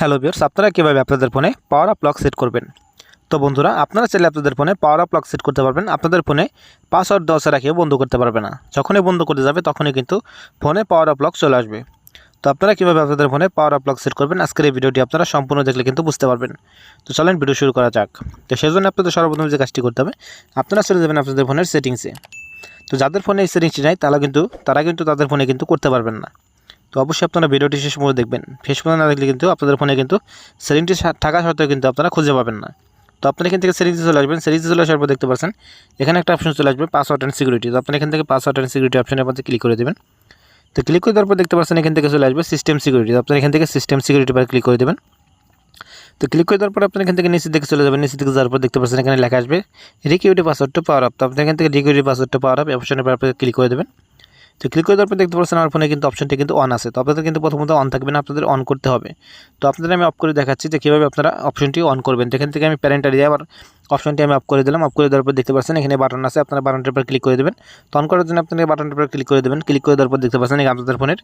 Hello বিয়ার্স আপনারা কীভাবে আপনাদের ফোনে পাওয়ার আপ লক সেট করবেন? তো বন্ধুরা, আপনারা চাইলে আপনাদের ফোনে পাওয়ার আপ লক সেট করতে পারবেন, আপনাদের ফোনে পাসওয়ার্ড ছাড়া কেউ বন্ধ করতে পারবে না। যখনই বন্ধ করতে যাবে, তখনই কিন্তু ফোনে পাওয়ার আপ লক চলে আসবে। তো আপনারা কীভাবে আপনাদের ফোনে পাওয়ার আপ লক সেট করবেন, আজকের এই ভিডিওটি আপনারা সম্পূর্ণ দেখলে কিন্তু বুঝতে পারবেন। তো চলেন ভিডিও শুরু করা যাক। তো সেই জন্য আপনাদের সর্বপ্রথম যে কাজটি করতে হবে, আপনারা চলে যাবেন আপনাদের ফোনের সেটিংসে তো যাদের ফোনে এই সেটিংসটি নাই, তারা কিন্তু তারা কিন্তু তাদের ফোনে কিন্তু করতে পারবেন না। তো অবশ্যই আপনারা ভিডিওটি শেষ পর্যন্ত দেখবেন। শেষ পর্যন্ত না দেখলে কিন্তু আপনাদের ফোনে কিন্তু সেটিংটি থাকা সত্ত্বেও কিন্তু আপনারা খুঁজে পাবেন না। তো আপনারা এখান থেকে সেটিংসে চলে আসবেন। সেটিংসে চলে আসার পর দেখতে পাচ্ছেন, এখানে একটা অপশন চলে আসবে পাসওয়ার্ড অ্যান্ড সিকিউরিটি তো আপনারা এখান থেকে পাসওয়ার্ড অ্যান্ড সিকিউরিটি অপশনের মধ্যে ক্লিক করে দেবেন। তো ক্লিক করে দেওয়ার পর দেখতে পাচ্ছেন, এখান থেকে চলে আসবে সিস্টেম সিকিউরিটি তো আপনারা এখান থেকে সিস্টেম সিকিউরিটি পর ক্লিক করে দেবেন। তো ক্লিক করে দেওয়ার পর আপনি এখান থেকে নিচে দিকে চলে যাবেন। নিচে দিকে যাওয়ার পর দেখতে পাচ্ছেন, এখানে লেখা আসবে রিকিউরিটি পাসওয়ার্ডটা পাওয়ার আপ তো আপনি এখান থেকে রিকিউরিটি পাসওয়ার্ডটা পাওয়ার আপ অপশনের পর আপনি ক্লিক করে দেবেন। তো ক্লিক করে দেওয়ার পর দেখতে পাচ্ছেন আমার ফোনে কিন্তু অপশনটি কিন্তু অন আছে। তো আপনাদের কিন্তু প্রথমত অন থাকবে না, আপনাদের অন করতে হবে। তো আপনাদের আমি অফ করে দেখাচ্ছি যে কীভাবে আপনারা অপশনটি অন করবেন। এখান থেকে আমি প্যারেন্টার দিয়ে আবার অপশনটি আমি অফ করে দিলাম। অফ করে দেওয়ার পর দেখতে পাচ্ছেন এখানে বাটন আছে, আপনারা বাটনটার উপর ক্লিক করে দেবেন। তো অন করার জন্য আপনারা বাটনটার উপর ক্লিক করে দেবেন। ক্লিক করে দেওয়ার পর দেখতে পাচ্ছেন আপনাদের ফোনের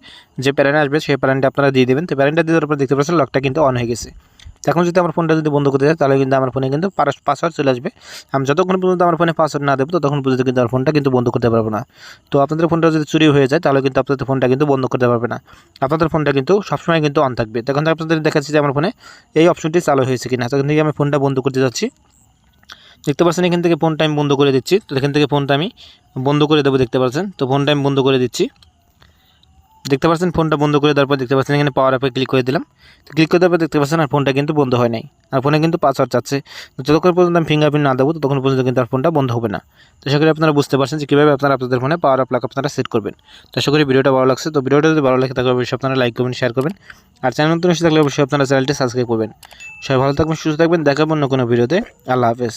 যে প্যারেন্ট আসবে, সেই প্যারেন্টটা আপনারা দিয়ে দেবেন। তো প্যারেন্টটা দেওয়ার পর দেখতে পাচ্ছেন লকটা কিন্তু অন হয়ে গেছে। এখন যদি আমার ফোনটা যদি বন্ধ করতে যায় তাহলে কিন্তু আমার ফোনে কিন্তু পাসওয়ার্ড চলে আসবে। আমি যতক্ষণ পর্যন্ত আমার ফোনে পাসওয়ার্ড না দেবো, ততক্ষণ পর্যন্ত কিন্তু আমার ফোনটা কিন্তু বন্ধ করতে পারব না। তো আপনাদের ফোনটা যদি চুরি হয়ে যায়, তাহলে কিন্তু আপনাদের ফোনটা কিন্তু বন্ধ করতে পারবে না। আপনাদের ফোনটা কিন্তু সবসময় কিন্তু অন থাকবে। তখন আপনাদের দেখাচ্ছি যে আমার ফোনে এই অপশনটি চালু হয়েছে কিনা। তখন থেকে আমি ফোনটা বন্ধ করতে যাচ্ছি। দেখতে পাচ্ছেন, এখান থেকে ফোনটা আমি বন্ধ করে দিচ্ছি। তো এখান থেকে ফোনটা আমি বন্ধ করে দেবো, দেখতে পাচ্ছেন? তো ফোনটা আমি বন্ধ করে দিচ্ছি। দেখতে পাচ্ছেন, ফোনটা বন্ধ করে দেওয়ার পর দেখতে পাচ্ছেন, এখানে পাওয়ার অ্যাপে ক্লিক করে দিলাম। তো ক্লিক করে দেওয়ার পর দেখতে পাচ্ছেন, আর ফোনটা কিন্তু বন্ধ হয় নাই। আর ফোনে কিন্তু পাসওয়ার্ড চাচ্ছে। যতক্ষণ পর্যন্ত আমি ফিঙ্গারপ্রিন্ট না দেবো, ততক্ষণ পর্যন্ত কিন্তু আর ফোনটা বন্ধ হবে না। তো সেক্ষেত্রে আপনারা বুঝতে পারছেন যে কীভাবে আপনারা আপনাদের ফোনে পাওয়ার অ্যাপ লাক আপনারা সেট করবেন। তো আশা করি ভিডিওটা ভালো লাগছে। তো ভিডিওটা যদি ভালো লাগে তাহলে অবশ্যই আপনারা লাইক করবেন শেয়ার করবেন। আর চ্যানেল নতুন এসে থাকলে অবশ্যই আপনারা চ্যানেলটি সাবস্ক্রাইব করবেন। সবাই ভালো থাকবেন, সুস্থ থাকবেন। দেখাবো অন্য কোনো ভিডিওতে। আল্লাহ হাফেজ।